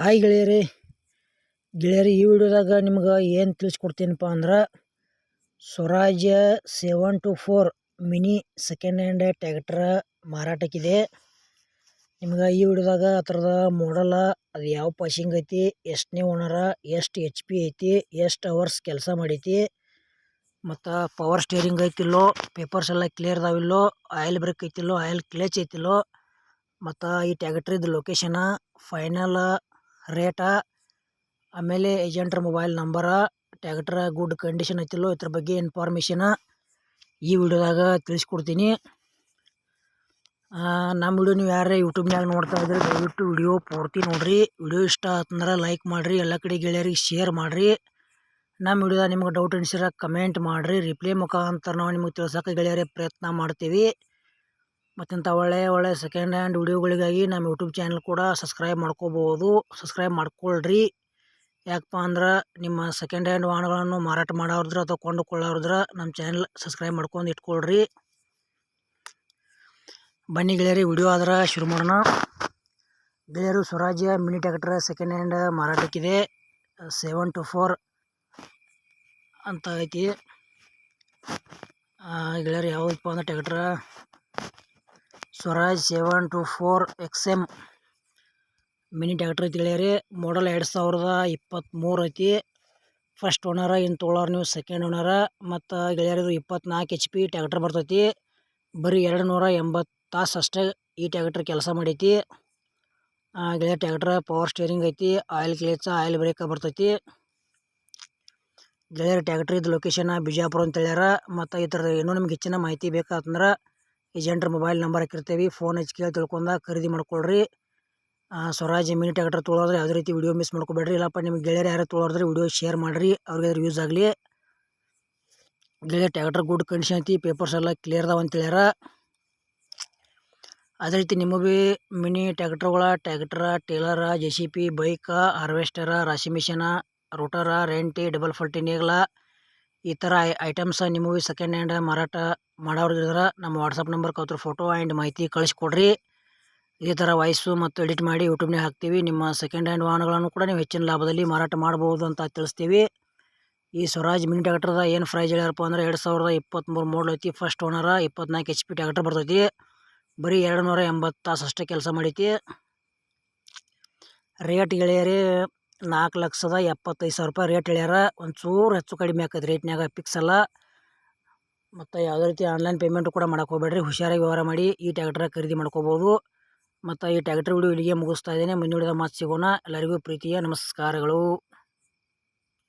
Hi ಗೆಳೆಯರಿ. ಗೆಳೆಯರಿ, ಈ ವಿಡಿಯೋದಾಗ ನಿಮ್ಗೆ ಏನು ತಿಳಿಸ್ಕೊಡ್ತೀನಪ್ಪ ಅಂದ್ರೆ Swarajya seven two four mini second hand tractor ಮಾರಾಟಕ್ಕಿದೆ. ನಿಮ್ಗೆ ಈ ವಿಡಿಯೋದಾಗ ಆ ಥರದ ಮಾಡಲ ಅದು ಯಾವ ಪಾಶಿಂಗ್ ಐತಿ ಎಷ್ಟನೇ ಓನರ ಎಷ್ಟು ಎಚ್ ಪಿ ಐತಿ, ಎಷ್ಟು ಅವರ್ಸ್ ಕೆಲಸ ಮಾಡೈತಿ, ಮತ್ತು ಪವರ್ ಸ್ಟೇರಿಂಗ್ ಐತಿಲ್ಲೋ ಪೇಪರ್ಸ್ ಎಲ್ಲ ಕ್ಲಿಯರ್ ಅದಾವಿಲ್ಲೋ ಆಯಿಲ್ ಬ್ರೇಕ್ ಐತಿಲ್ಲೋ ಆಯಿಲ್ ಕ್ಲೇಚ್ ಐತಿಲ್ಲೋ, ಮತ್ತು ಈ ಟ್ಯಾಕ್ಟ್ರಿದು ಲೊಕೇಶನ ಫೈನಲ್ ರೇಟ, ಆಮೇಲೆ ಏಜೆಂಟ್ರ mobile number, tractor, good condition ಐತಿಲ್ಲೋ ಇದ್ರ ಬಗ್ಗೆ ಇನ್ಫಾರ್ಮೇಷನ ಈ ವಿಡಿಯೋದಾಗ ತಿಳಿಸ್ಕೊಡ್ತೀನಿ. ನಮ್ಮ ವಿಡಿಯೋ ನೀವು ಯಾರೇ ಯೂಟ್ಯೂಬ್ನಾಗ ನೋಡ್ತಾ ಇದ್ರೆ ದಯವಿಟ್ಟು ವಿಡಿಯೋ ಪೂರ್ತಿ ನೋಡಿರಿ. ವಿಡಿಯೋ ಇಷ್ಟ ಆತಂದ್ರೆ ಲೈಕ್ ಮಾಡಿರಿ, ಎಲ್ಲ ಕಡೆ ಗೆಳೆಯರಿಗೆ ಶೇರ್ ಮಾಡಿರಿ. ನಮ್ಮ ವಿಡಿಯೋದಾಗ ನಿಮ್ಗೆ ಡೌಟ್ ಅನಿಸಿರ ಕಮೆಂಟ್ ಮಾಡಿರಿ. ರಿಪ್ಲೈ ಮುಖಾಂತರ ನಾವು ನಿಮಗೆ ತಿಳ್ಸೋಕೆ ಗೆಳೆಯರೇ ಪ್ರಯತ್ನ ಮಾಡ್ತೀವಿ. ಮತ್ತಿಂಥ ಒಳ್ಳೆಯ ಒಳ್ಳೆಯ ಸೆಕೆಂಡ್ ಹ್ಯಾಂಡ್ ವಿಡಿಯೋಗಳಿಗಾಗಿ ನಮ್ಮ ಯೂಟ್ಯೂಬ್ ಚಾನಲ್ ಕೂಡ ಸಬ್ಸ್ಕ್ರೈಬ್ ಮಾಡ್ಕೋಬೋದು. ಸಬ್ಸ್ಕ್ರೈಬ್ ಮಾಡ್ಕೊಳ್ರಿ. ಯಾಕಪ್ಪ ಅಂದ್ರೆ ನಿಮ್ಮ ಸೆಕೆಂಡ್ ಹ್ಯಾಂಡ್ ವಾಹನಗಳನ್ನು ಮಾರಾಟ ಮಾಡೋರಿದ್ರೆ ಅಥವಾ ಕೊಂಡುಕೊಳ್ಳೋರಿದ್ರೆ ನಮ್ಮ ಚಾನಲ್ ಸಬ್ಸ್ಕ್ರೈಬ್ ಮಾಡ್ಕೊಂಡು ಇಟ್ಕೊಳ್ರಿ. ಬನ್ನಿ ಗೆಳೆಯರಿ ವಿಡಿಯೋ ಆದ್ರೆ ಶುರು ಮಾಡೋಣ. ಗೆಳೆಯರು, Swarajya mini tractor second hand ಮಾರಾಟಕ್ಕಿದೆ. Seven two four ಅಂತ ಐತಿ. ಗೆಳೆಯರು ಯಾವುದಪ್ಪ ಅಂದ್ರೆ tractor Swaraj seven two four X M. Mini tractor ಐತಿ ಮಾಡಲ್ ಎರಡು ಸಾವಿರದ ಇಪ್ಪತ್ತ್ಮೂರು ಐತಿ. ಫಸ್ಟ್ ಓನರ ಇನ್ನು ತೊಗೊಳೋರು ನೀವು ಸೆಕೆಂಡ್ ಓನರ ಮತ್ತು ಗೆಳೆಯರಿದು ಇಪ್ಪತ್ನಾಲ್ಕು ಎಚ್ ಪಿ ಟ್ಯಾಕ್ಟ್ರ್ ಬರ್ತೈತಿ. ಬರೀ ಎರಡು ನೂರ ಎಂಬತ್ತು ತಾಸು ಅಷ್ಟೇ ಈ ಟ್ಯಾಕ್ಟ್ರ್ ಕೆಲಸ ಮಾಡೈತಿ. ಗೆಳೆಯ ಟ್ಯಾಕ್ಟ್ರ್ ಪವರ್ ಸ್ಟೇರಿಂಗ್ ಐತಿ ಆಯಿಲ್ ಕ್ಲೇಚ ಆಯಿಲ್ ಬ್ರೇಕ ಬರ್ತೈತಿ. ಗೆಳೆಯರ ಟ್ಯಾಕ್ಟ್ರ್ ಇದು ಲೊಕೇಶನ್ ಬಿಜಾಪುರ ಅಂತ ಹೇಳ್ಯಾರ. ಮತ್ತು ಈ ಥರದ ಏನೋ ನಿಮ್ಗೆ ಹೆಚ್ಚಿನ ಮಾಹಿತಿ ಬೇಕಾತಂದ್ರೆ ಏಜೆಂಟ್ರ ಮೊಬೈಲ್ ನಂಬರ್ ಹಾಕಿರ್ತೀವಿ ಫೋನ್ ಹಚ್ಚಿ ಕೇಳಿ ತಿಳ್ಕೊಂಡ ಖರೀದಿ ಮಾಡ್ಕೊಳ್ರಿ. ಸ್ವರಾಜ್ ಮಿನಿ ಟ್ಯಾಕ್ಟರ್ ತೊಗೊಳೋದ್ರೆ ಯಾವುದೇ ರೀತಿ ವಿಡಿಯೋ ಮಿಸ್ ಮಾಡ್ಕೋಬೇಡ್ರಿ. ಇಲ್ಲಪ್ಪ, ನಿಮ್ಗೆ ಗೆಳೆಯರು ಯಾರು ತೊಗೊಳೋದ್ರೆ ವಿಡಿಯೋ ಶೇರ್ ಮಾಡಿರಿ. ಅವ್ರಿಗೆ ಯೂಸ್ ಆಗಲಿ. ಗೆಳೆಯ ಟ್ಯಾಕ್ಟರ್ ಗುಡ್ ಕಂಡೀಷನ್ ಐತಿ ಪೇಪರ್ಸ್ ಎಲ್ಲ ಕ್ಲಿಯರ್ ಅದಾವ ಅಂತ ಹೇಳ್ಯಾರ. ಅದೇ ರೀತಿ ನಿಮ್ಮ ಭೀ mini ಟ್ಯಾಕ್ಟರ್ಗಳ tractor trailer J C B bike harvester ರಾಶಿ ಮಿಷಿನ ರೋಟರ ರೆಂಟಿ ಡಬಲ್ ಫಲ್ಟಿ ನೇಗ್ಲ ಈ ಥರ ಐಟಮ್ಸ್ ಭೀ ಸೆಕೆಂಡ್ ಹ್ಯಾಂಡ್ ಮಾರಾಟ ಮಾಡೋರಿದ್ರೆ ನಮ್ಮ ವಾಟ್ಸಪ್ ನಂಬರ್ಗೆ ಅವ್ರ ಫೋಟೋ ಆ್ಯಂಡ್ ಮಾಹಿತಿ ಕಳಿಸ್ಕೊಡ್ರಿ. ಇದೇ ಥರ ವಾಯ್ಸು ಮತ್ತು ಎಡಿಟ್ ಮಾಡಿ ಯೂಟ್ಯೂಬ್ನೇ ಹಾಕ್ತೀವಿ. ನಿಮ್ಮ ಸೆಕೆಂಡ್ ಹ್ಯಾಂಡ್ ವಾಹನಗಳನ್ನು ಕೂಡ ನೀವು ಹೆಚ್ಚಿನ ಲಾಭದಲ್ಲಿ ಮಾರಾಟ ಮಾಡ್ಬೋದು ಅಂತ ತಿಳಿಸ್ತೀವಿ. ಈ ಸ್ವರಾಜ್ ಮಿನಿ ಟ್ಯಾಕ್ಟ್ರದ ಏನು ಪ್ರೈಸ್ ಹೇಳ್ಯಾರಪ್ಪ ಅಂದ್ರೆ ಎರಡು ಸಾವಿರದ ಇಪ್ಪತ್ತ್ಮೂರು ಮೋಡಲ್ ಐತಿ. ಫಸ್ಟ್ ಓನರ ಇಪ್ಪತ್ನಾಲ್ಕು ಎಚ್ ಪಿ ಟ್ಯಾಕ್ಟರ್ ಬರ್ತೈತಿ. ಬರೀ ಎರಡು ನೂರ ಎಂಬತ್ತು ತಾಸು ಅಷ್ಟೇ ಕೆಲಸ ಮಾಡೈತಿ. ರೇಟ್ ಗೆಳೆಯರಿ ನಾಲ್ಕು ಲಕ್ಷದ ಎಪ್ಪತ್ತೈದು ಸಾವಿರ ರೂಪಾಯಿ ರೇಟ್ ಹೇಳ್ಯಾರ. ಒಂಚೂರು ಹೆಚ್ಚು ಕಡಿಮೆ ಆಕೈತೆ ರೇಟ್ನಾಗ ಫಿಕ್ಸ್ ಅಲ್ಲ. ಮತ್ತು ಯಾವುದೇ ರೀತಿ ಆನ್ಲೈನ್ ಪೇಮೆಂಟು ಕೂಡ ಮಾಡೋಕೆ ಹೋಗಬೇಡ್ರಿ. ಹುಷಾರಾಗಿ ವ್ಯವಹಾರ ಮಾಡಿ ಈ ಟ್ಯಾಕ್ಟ್ರ ಖರೀದಿ ಮಾಡ್ಕೋಬೋದು. ಮತ್ತು ಈ ಟ್ಯಾಕ್ಟ್ರ್ ವಿಡಿಯೋ ಇಲ್ಲಿಗೆ ಮುಗಿಸ್ತಾ ಇದ್ದೇನೆ. ಮುಂದಿನ ಮಾತು ಸಿಗೋಣ. ಎಲ್ಲರಿಗೂ ಪ್ರೀತಿಯ ನಮಸ್ಕಾರಗಳು.